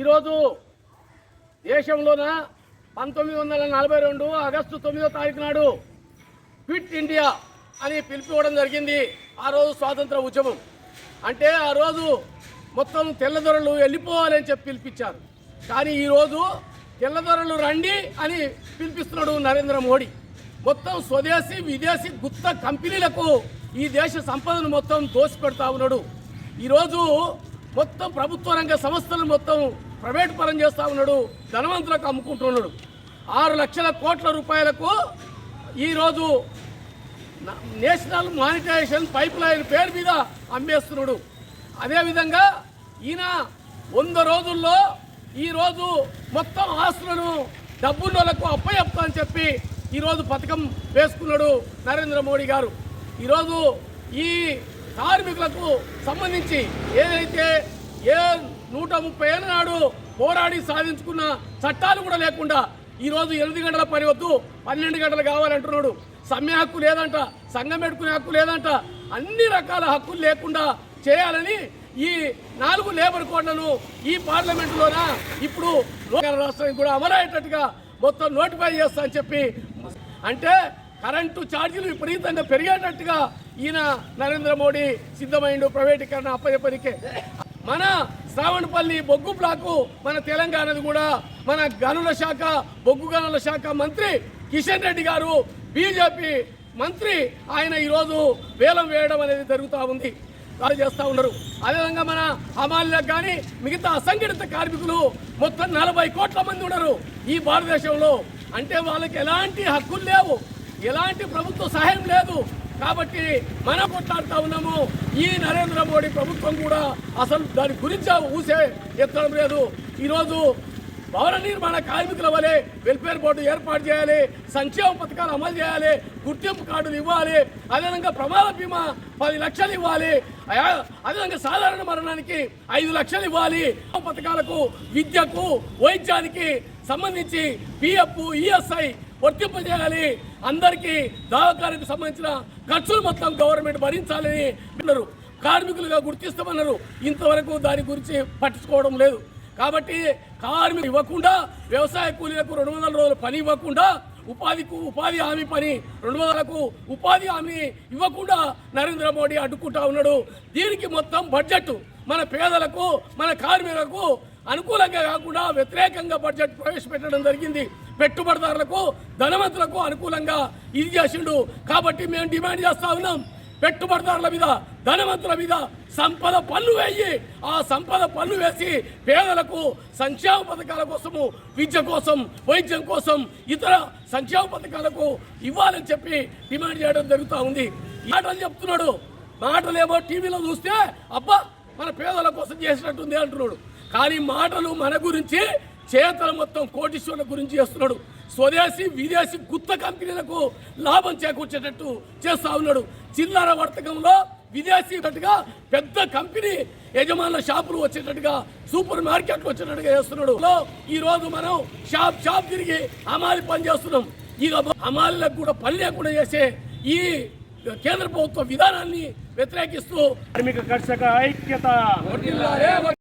ఈరోజు దేశంలోన పంతొమ్మిది వందల నలభై రెండు ఆగస్టు తొమ్మిదో తారీఖు నాడు క్విట్ ఇండియా అని పిలిపివ్వడం జరిగింది. ఆ రోజు స్వాతంత్ర ఉద్యమం. అంటే ఆ రోజు మొత్తం తెల్లదొరలు వెళ్ళిపోవాలని చెప్పి పిలిపించారు. కానీ ఈరోజు తెల్లదొరలు రండి అని పిలిపిస్తున్నాడు నరేంద్ర మోడీ. మొత్తం స్వదేశీ విదేశీ గుత్త కంపెనీలకు ఈ దేశ సంపదను మొత్తం దోసిపెడతా ఉన్నాడు. ఈరోజు మొత్తం ప్రభుత్వ రంగ సంస్థలు మొత్తం ప్రైవేట్ పరం చేస్తూ ఉన్నాడు ధనవంతులకు అమ్ముకుంటున్నాడు. ఆరు లక్షల కోట్ల రూపాయలకు ఈరోజు నేషనల్ మానిటైజేషన్ పైప్ లైన్ పేరు మీద అమ్మేస్తున్నాడు. అదేవిధంగా ఈయన వంద రోజుల్లో ఈరోజు మొత్తం ఆస్తులను డబ్బున్నోళ్ళకు అప్పచెప్తా అని చెప్పి ఈరోజు పథకం వేసుకున్నాడు నరేంద్ర మోడీ గారు. ఈరోజు ఈ కార్మికులకు సంబంధించి ఏదైతే ఏ నూట ముప్పై ఏళ్ళ నాడు పోరాడి సాధించుకున్న చట్టాలు కూడా లేకుండా ఈరోజు ఎనిమిది గంటల పని వద్దు పన్నెండు గంటలు కావాలంటున్నాడు. సమ్మె హక్కు లేదంట సంఘం పెట్టుకునే హక్కు లేదంట అన్ని రకాల హక్కులు లేకుండా చేయాలని ఈ నాలుగు లేబర్ కోడ్లను ఈ పార్లమెంటులోన ఇప్పుడు లోకల్ రాష్ట్రానికి కూడా అమలయ్యేటట్టుగా మొత్తం నోటిఫై చేస్తా అని చెప్పి అంటే కరెంటు ఛార్జీలు విపరీతంగా పెరిగేటట్టుగా ఈయన నరేంద్ర మోడీ సిద్ధమైండు ప్రైవేటీకరణ అప్పచెప్పనికే. మన శ్రావణపల్లి బొగ్గు బ్లాకు మన తెలంగాణది కూడా మన గనుల శాఖ బొగ్గు గనుల శాఖ మంత్రి కిషన్ రెడ్డి గారు బీజేపీ మంత్రి ఆయన ఈరోజు వేలం వేయడం అనేది జరుగుతూ ఉంది. వాళ్ళు చేస్తూ ఉన్నారు. అదేవిధంగా మన హమాలీలకు కానీ మిగతా అసంఘటిత కార్మికులు మొత్తం నలభై కోట్ల మంది ఉన్నారు ఈ భారతదేశంలో. అంటే వాళ్ళకి ఎలాంటి హక్కులు లేవు. ఎలాంటి ప్రభుత్వ సహాయం లేదు. కాబట్టి మనం కొట్లాడుతూ ఉన్నాము. ఈ నరేంద్ర మోడీ ప్రభుత్వం కూడా అసలు దాని గురించి ఊసే ఎత్తడం లేదు. ఈరోజు భవన నిర్మాణ కార్మికుల వలె వెల్ఫేర్ బోర్డు ఏర్పాటు చేయాలి. సంక్షేమ పథకాలు అమలు చేయాలి. గుర్తింపు కార్డులు ఇవ్వాలి. అదేవిధంగా ప్రమాద బీమా పది లక్షలు ఇవ్వాలి. అదేవిధంగా సాధారణ మరణానికి ఐదు లక్షలు ఇవ్వాలి. పథకాలకు విద్యకు వైద్యానికి సంబంధించి పిఎఫ్ ఈఎస్ఐ వర్తింపజేయాలి అందరికీ దవాఖానికి సంబంధించిన ఖర్చులు మొత్తం గవర్నమెంట్ భరించాలని అన్నారు. కార్మికులుగా గుర్తిస్తామన్నారు. ఇంతవరకు దాని గురించి పట్టించుకోవడం లేదు. కాబట్టి కార్మికులు ఇవ్వకుండా వ్యవసాయ కూలీలకు రెండు వందల రోజులు పని ఇవ్వకుండా ఉపాధికు ఉపాధి హామీ పని రెండు వందలకు ఉపాధి హామీ ఇవ్వకుండా నరేంద్ర మోడీ అడ్డుకుంటా ఉన్నాడు. దీనికి మొత్తం బడ్జెట్ మన పేదలకు మన కార్మికులకు అనుకూలంగా కాకుండా వ్యతిరేకంగా బడ్జెట్ ప్రవేశపెట్టడం జరిగింది. పెట్టుబడిదారులకు ధనవంతులకు అనుకూలంగా ఇది చేసిండు. కాబట్టి మేము డిమాండ్ చేస్తా ఉన్నాం. పెట్టుబడిదారుల మీద ధనవంతుల మీద సంపద పన్ను వేయి. ఆ సంపద పన్ను వేసి పేదలకు సంక్షేమ పథకాల కోసము విద్య కోసం వైద్యం కోసం ఇతర సంక్షేమ పథకాలకు ఇవ్వాలని చెప్పి డిమాండ్ చేయడం జరుగుతూ ఉంది. మాటలు చెప్తున్నాడు. మాటలేమో టీవీలో చూస్తే అబ్బా మన పేదల కోసం చేసినట్టుంది అంటున్నాడు. కానీ మాటలు మన గురించి చేతలు మొత్తం కోటీశ్వరుల గురించి చేస్తున్నాడు. స్వదేశీ విదేశీ గుత్త కంపెనీలకు లాభం చేకూర్చేటట్టు చేస్తా ఉన్నాడు. చిల్లర వర్తకంలో విదేశీ తట్టుగా పెద్ద కంపెనీ యజమానుల షాపులు వచ్చేటట్టుగా సూపర్ మార్కెట్లు వచ్చేటట్టుగా చేస్తున్నాడు. ఈ రోజు మనం షాప్ షాప్ తిరిగి అమాలి పని చేస్తున్నాం. ఇక అమాలీలకు కూడా పని లేకుండా చేసే ఈ కేంద్ర ప్రభుత్వ విధానాన్ని వ్యతిరేకిస్తూ కార్మిక కర్షక ఐక్యత.